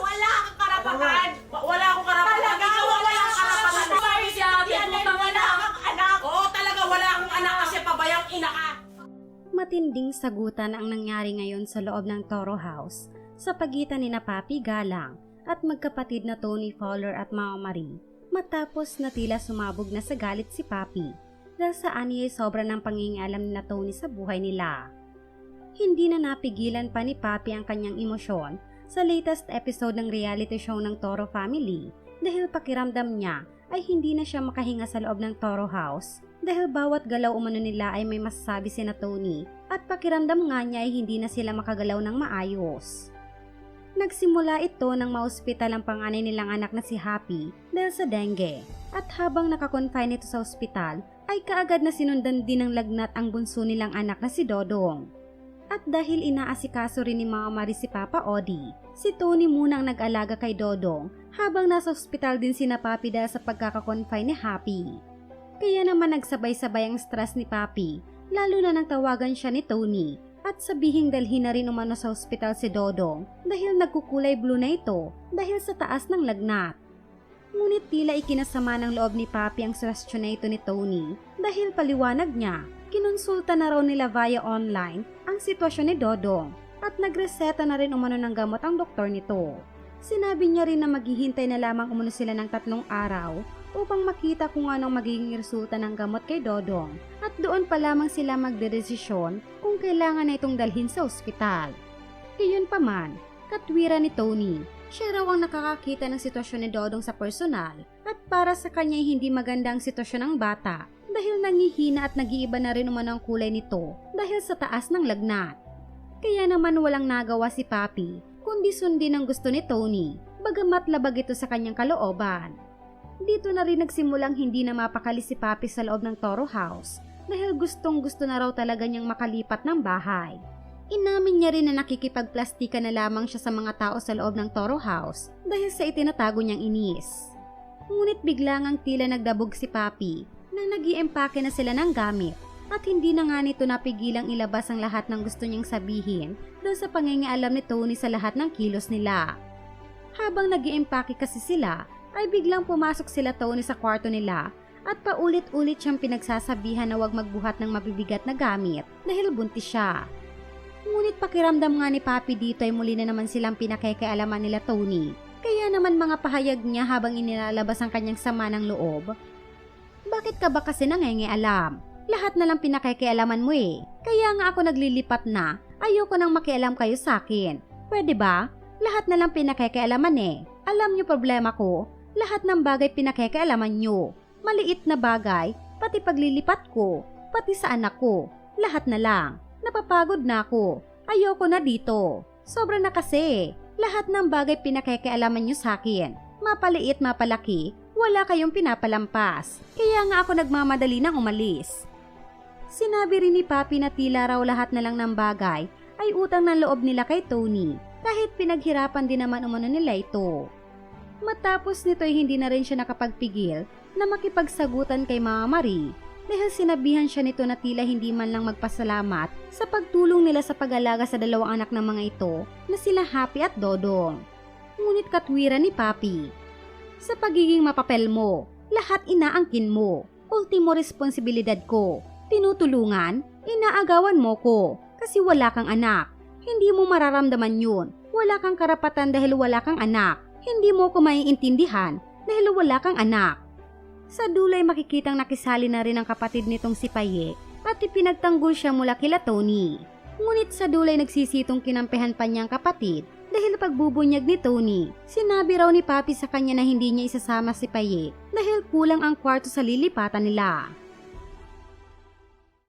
Wala kang karapatan! Wa- Wala akong karapatan. Wala kang karapatan. karapatan. Sabi si ate, Yan ay putang wala ina. kang anak! Oo, talaga wala akong anak kasi pabayang ina. Matinding sagutan ang nangyari ngayon sa loob ng Toro House sa pagitan ni na Papi Galang at magkapatid na Tony Fowler at Mama Marie matapos na tila sumabog na sa galit si Papi dahil sa ani ay sobra ng pangingialam na Tony sa buhay nila. Hindi na napigilan pa ni Papi ang kanyang emosyon sa latest episode ng reality show ng Toro Family dahil pakiramdam niya ay hindi na siya makahinga sa loob ng Toro House dahil bawat galaw umano nila ay may masasabi si na Tony at pakiramdam nga niya ay hindi na sila makagalaw ng maayos. Nagsimula ito nang maospital ang panganay nilang anak na si Happy dahil sa dengue at habang nakakonfine ito sa ospital ay kaagad na sinundan din ng lagnat ang bunso nilang anak na si Dodong. At dahil inaasikaso rin ni Mama Marie si Papa Odi, si Tony munang nag-alaga kay Dodong habang nasa ospital din si na Papi dahil sa pagkakakonfine ni Happy. Kaya naman nagsabay-sabay ang stress ni Papi, lalo na nang tawagan siya ni Tony at sabihing dalhin na rin umano sa ospital si Dodong dahil nagkukulay blue na ito dahil sa taas ng lagnat. Ngunit tila ikinasama ng loob ni Papi ang suwestyon na ito ni Tony dahil paliwanag niya, kinonsulta na raw nila via online ang sitwasyon ni Dodong at nagreseta na rin umano ng gamot ang doktor nito. Sinabi niya rin na maghihintay na lamang umano sila ng tatlong araw upang makita kung anong magiging resulta ng gamot kay Dodong at doon pa lamang sila magdedesisyon kung kailangan na itong dalhin sa ospital. Gayon pa man, katwira ni Tony, siya raw ang nakakakita ng sitwasyon ni Dodong sa personal at para sa kanya hindi maganda ang sitwasyon ng bata dahil nangihina at nag-iiba na rin umano ang kulay nito dahil sa taas ng lagnat. Kaya naman walang nagawa si Papi kundi sundin ang gusto ni Tony bagamat labag ito sa kanyang kalooban. Dito na rin nagsimulang hindi na mapakali si Papi sa loob ng Toro House dahil gustong gusto na raw talaga niyang makalipat ng bahay. Inamin niya rin na nakikipagplastika na lamang siya sa mga tao sa loob ng Toro House dahil sa itinatago niyang inis. Ngunit biglang ang tila nagdabog si Papi na nag empake na sila ng gamit at hindi na nga nito napigilang ilabas ang lahat ng gusto niyang sabihin doon sa pangingialam ni Tony sa lahat ng kilos nila. Habang nag empake kasi sila, ay biglang pumasok sila Tony sa kwarto nila at paulit-ulit siyang pinagsasabihan na huwag magbuhat ng mabibigat na gamit dahil buntis siya. Ngunit pakiramdam nga ni Papi dito ay muli na naman silang pinakekealaman nila Tony. Kaya naman mga pahayag niya habang inilalabas ang kanyang sama ng loob. Bakit ka ba kasi nangengialam? Lahat na lang pinakekealaman mo eh. Kaya nga ako naglilipat na. Ayoko nang makialam kayo sa akin. Pwede ba? Lahat na lang pinakekealaman eh. Alam niyo problema ko, lahat ng bagay pinakekealaman niyo. Maliit na bagay, pati paglilipat ko, pati sa anak ko. Lahat na lang. Napapagod na ako. Ayoko na dito. Sobra na kasi. Lahat ng bagay pinakekealaman niyo sa akin. Mapaliit, mapalaki, wala kayong pinapalampas. Kaya nga ako nagmamadali nang umalis. Sinabi rin ni Papi na tila raw lahat na lang ng bagay ay utang ng loob nila kay Tony kahit pinaghirapan din naman umano nila ito. Matapos nito ay hindi na rin siya nakapagpigil na makipagsagutan kay Mama Marie dahil sinabihan siya nito na tila hindi man lang magpasalamat sa pagtulong nila sa pag-alaga sa dalawang anak ng mga ito na sila Happy at Dodong. Ngunit katwiran ni Papi, sa pagiging mapapel mo, lahat inaangkin mo. Ultimo responsibilidad ko. Tinutulungan, inaagawan mo ko kasi wala kang anak. Hindi mo mararamdaman yun. Wala kang karapatan dahil wala kang anak. Hindi mo ko maiintindihan dahil wala kang anak. Sa dulay makikitang nakisali na rin ang kapatid nitong si Paye at ipinagtanggol siya mula kila Tony. Ngunit sa dulay nagsisitong kinampihan pa niyang kapatid dahil pagbubunyag ni Tony. Sinabi raw ni Papi sa kanya na hindi niya isasama si Paye dahil kulang ang kwarto sa lilipatan nila.